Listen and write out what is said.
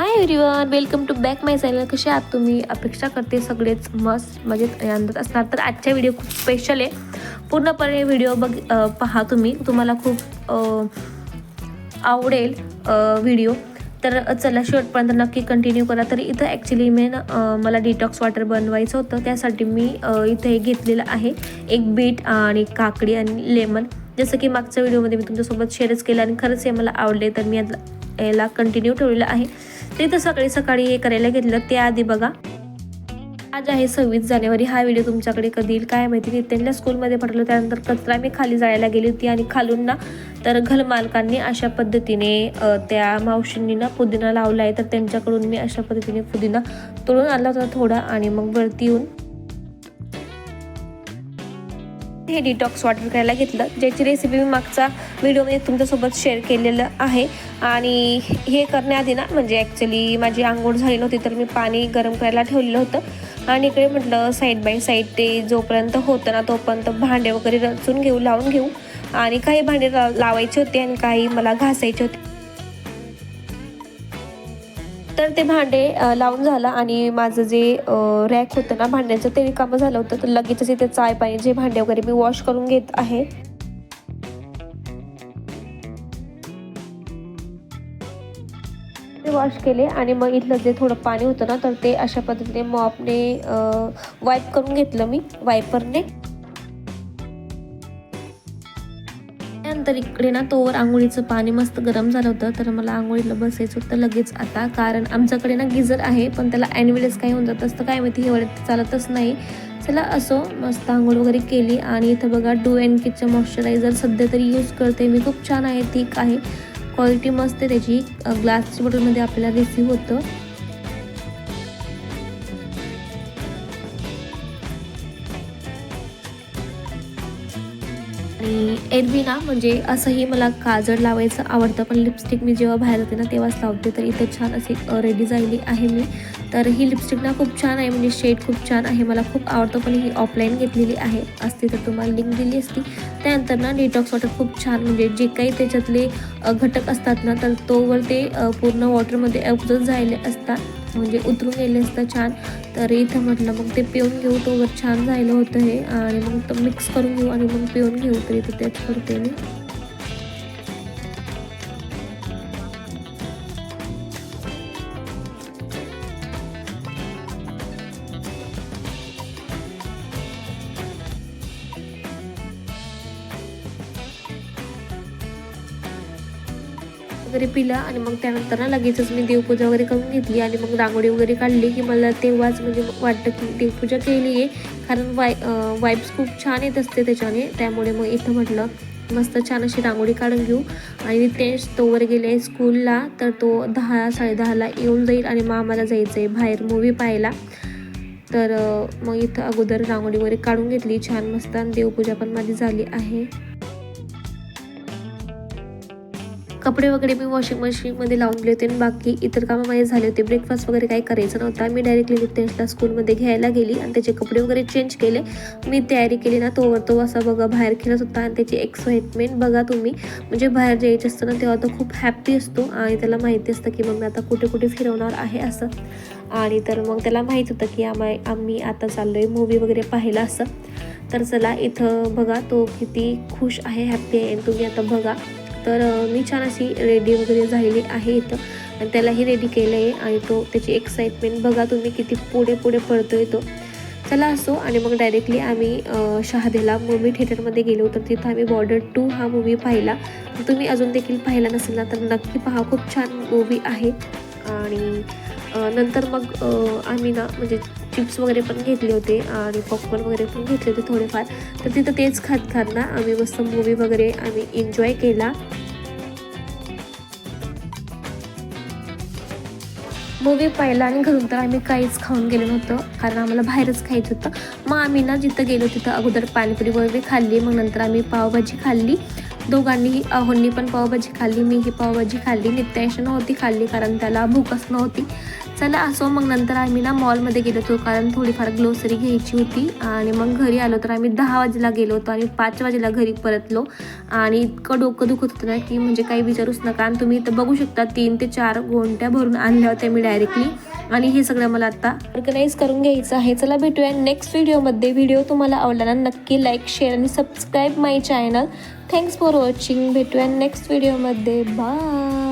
Hi everyone welcome to back my channel कसे आहात तुम्ही? अपेक्षा करते सगळेच मस्त मजेत आनंदात असणार. तर आजचा व्हिडिओ खूप स्पेशल आहे. पूर्णपणे व्हिडिओ बघ पहा तुम्ही. तुम्हाला खूप आवडेल व्हिडिओ तर चला शेवटपर्यंत नक्की कंटिन्यू करा. तर इथं ॲक्च्युली मी मला डिटॉक्स वॉटर बनवायचं होतं. त्यासाठी मी इथं हे घेतलेलं आहे एक बीट आणि काकडी आणि लेमन जसं की मागच्या व्हिडिओमध्ये मी तुमच्यासोबत शेअरच केलं आणि खरंच हे मला आवडले. तर मी याला याला कंटिन्यू ठेवलेलं आहे. ते तर सकाळी सकाळी हे करायला घेतलं. त्याआधी बघा. आज आहे सव्वीस जानेवारी. हा व्हिडिओ तुमच्याकडे कधी येईल काय माहिती नाही. त्यांना स्कूलमध्ये पाठवलं. त्यानंतर कचरा मी खाली जायला गेली होती आणि खालून ना तर घरमालकांनी अशा पद्धतीने त्या मावशींनी ना पुदिना लावला आहे तर त्यांच्याकडून मी अशा पद्धतीने पुदिना तोडून आणला होता थोडा आणि मग वरती येऊन हे डिटॉक्स वॉटर करायला घेतलं ज्याची रेसिपी मी मागचा व्हिडिओमध्ये तुमच्यासोबत शेअर केलेलं आहे. आणि हे करण्याआधी ना म्हणजे ॲक्च्युली माझी आंघोळ झाली नव्हती तर मी पाणी गरम करायला ठेवलेलं होतं. आणि इकडे म्हटलं साईड बाय साईड ते जोपर्यंत होतं ना तोपर्यंत भांडे वगैरे रचून घेऊ लावून घेऊ. आणि काही भांडे ला- लावायचे होते आणि काही मला घासायचे होते. तर ते भांडे लावून झालं आणि माझं जे रॅक होतं ना भांड्याचं ते रिकामं झालं होतं. तर लगेचच इथे चाय पाणी जे भांडे वगैरे मी वॉश करून घेत आहे. ते वॉश केले आणि मग इथलं जे थोडं पाणी होतं ना तर ते अशा पद्धतीने मॉपने वाईप करून घेतलं मी वायपरने त्यानंतर इकडे ना तोवर आंघोळीचं पाणी मस्त गरम झालं होतं तर मला आंघोळीला बसायचं होतं लगेच आता. कारण आमच्याकडे ना गिझर आहे पण त्याला ॲन्युअलीच काही होऊन जात असतं काय माहिती हिवाळ्यात चालतच नाही. चला असो मस्त आंघोळ वगैरे केली. आणि इथं बघा डू अँड किचन मॉइश्चरायझर सध्या तरी यूज करते मी. खूप छान आहे ठीक आहे. क्वालिटी मस्त आहे त्याची. ग्लासच्या बॉटलमध्ये आपल्याला रिसीव्ह होतं. एरवी ना म्हणजे असंही मला काजळ लावायचं आवडतं पण लिपस्टिक मी जेव्हा बाहेर जाते ना तेव्हाच लावते. तर इथं छान अशी रेडी झालेली आहे मी. तर ही लिपस्टिक ना खूप छान आहे म्हणजे शेड खूप छान आहे मला खूप आवडतं. पण ही ऑफलाईन घेतलेली आहे असती तर तुम्हाला लिंक दिली असती. त्यानंतर ना डिटॉक्स वॉटर खूप छान म्हणजे जे काही त्याच्यातले घटक असतात ना तर तोवर ते पूर्ण वॉटरमध्ये अब्झर्व झालेले असतात. म्हणजे उतरून गेले असतात छान. तर इथं म्हटलं मग ते पिऊन घेऊ तोवर छान झालं होतं हे. आणि मग तो मिक्स करून घेऊ आणि मग पिऊन घेऊ. तर इथं तेच करते मी. वगैरे पिला आणि मग त्यानंतर ना लगेचच मी देवपूजा वगैरे करून घेतली आणि मग रांगोळी वगैरे काढली की मला तेव्हाच म्हणजे वाटतं की देवपूजा केली आहे. कारण वाय वाईब्स खूप छान येत असते त्याच्याने. त्यामुळे मग इथं म्हटलं मस्त छान अशी रांगोळी काढून घेऊ. आणि ते तोवर गेले स्कूलला तर तो दहा साडेदहाला येऊन जाईल आणि मग आम्हाला जायचं आहे बाहेर मूवी पाहायला. तर मग इथं अगोदर रांगोळी वगैरे काढून घेतली. छान मस्त आणि देवपूजा पण माझी झाली आहे. कपडे वगैरे मी वॉशिंग मशीनमध्ये लावून दिले होते आणि बाकी इतर कामं माझे झाले होते. ब्रेकफास्ट वगैरे काही करायचं नव्हता. मी डायरेक्टली नितेशला स्कूलमध्ये घ्यायला गेली आणि त्याचे कपडे वगैरे चेंज केले. मी तयारी केली ना तोवर तो असा बघा बाहेर खेळत होता आणि त्याची एक्साइटमेंट बघा तुम्ही. म्हणजे बाहेर जायचं असतं ना तेव्हा तो खूप हॅप्पी असतो आणि त्याला माहिती असतं की मग आता कुठे कुठे फिरवणार आहे असं. आणि तर मग त्याला माहीत होतं की आम्हा आम्ही आता चाललो आहे मूवी वगैरे पाहिला असं. तर चला इथं बघा तो किती खुश आहे हॅप्पी आहे आणि तुम्ही आता बघा. तर मी छान अशी रेडी वगैरे झालेली आहे इथं. आणि त्यालाही रेडी केलं आहे आणि तो त्याची एक्साइटमेंट बघा तुम्ही किती पुढे पुढे पडतोय तो. चला असो आणि मग डायरेक्टली आम्ही शहादेला मूवी थिएटरमध्ये गेलो तर तिथं आम्ही बॉर्डर टू हा मूवी पाहिला. तर तुम्ही अजून देखील पाहिला नसेल ना तर नक्की पहा. खूप छान मूवी आहे. आणि नंतर मग आम्ही ना म्हणजे चिप्स वगैरे पण घेतले होते आणि पॉपकॉर्न वगैरे पण घेतले होते थोडेफार. तर तिथं तेच खात खात ना आम्ही मस्त मूवी वगैरे आम्ही एन्जॉय केला. मूवी पाहिला आणि घरून तर आम्ही काहीच खाऊन गेलो नव्हतं कारण आम्हाला बाहेरच खायचं होतं. मग आम्ही ना जिथं गेलो तिथं अगोदर पाणीपुरी वगैरे खाल्ली मग नंतर आम्ही पावभाजी खाल्ली. दोघांनीही अहोंनी पण पावभाजी खाल्ली मी ही पावभाजी खाल्ली नित्याशी नव्हती खाल्ली कारण त्याला भूकच नव्हती. चला असो मग नंतर आम्ही ना मॉलमध्ये गेलो होतो कारण थोडीफार ग्लोसरी घ्यायची होती आणि मग घरी आलो तर आम्ही दहा वाजेला गेलो होतो आणि पाच वाजेला घरी परतलो. आणि इतकं डोकं दुखत होतं ना की म्हणजे काही विचारूच नका आणि तुम्ही इथं बघू शकता तीन ते चार गोंट्या भरून आणल्या होत्या मी डायरेक्टली आणि हे सगळं मला आता ऑर्गनाईज करून घ्यायचं आहे. चला भेटूया नेक्स्ट व्हिडिओमध्ये व्हिडिओ तुम्हाला आवडला ना नक्की लाईक शेअर आणि subscribe my channel thanks for watching भेटूया नेक्स्ट व्हिडिओमध्ये बाय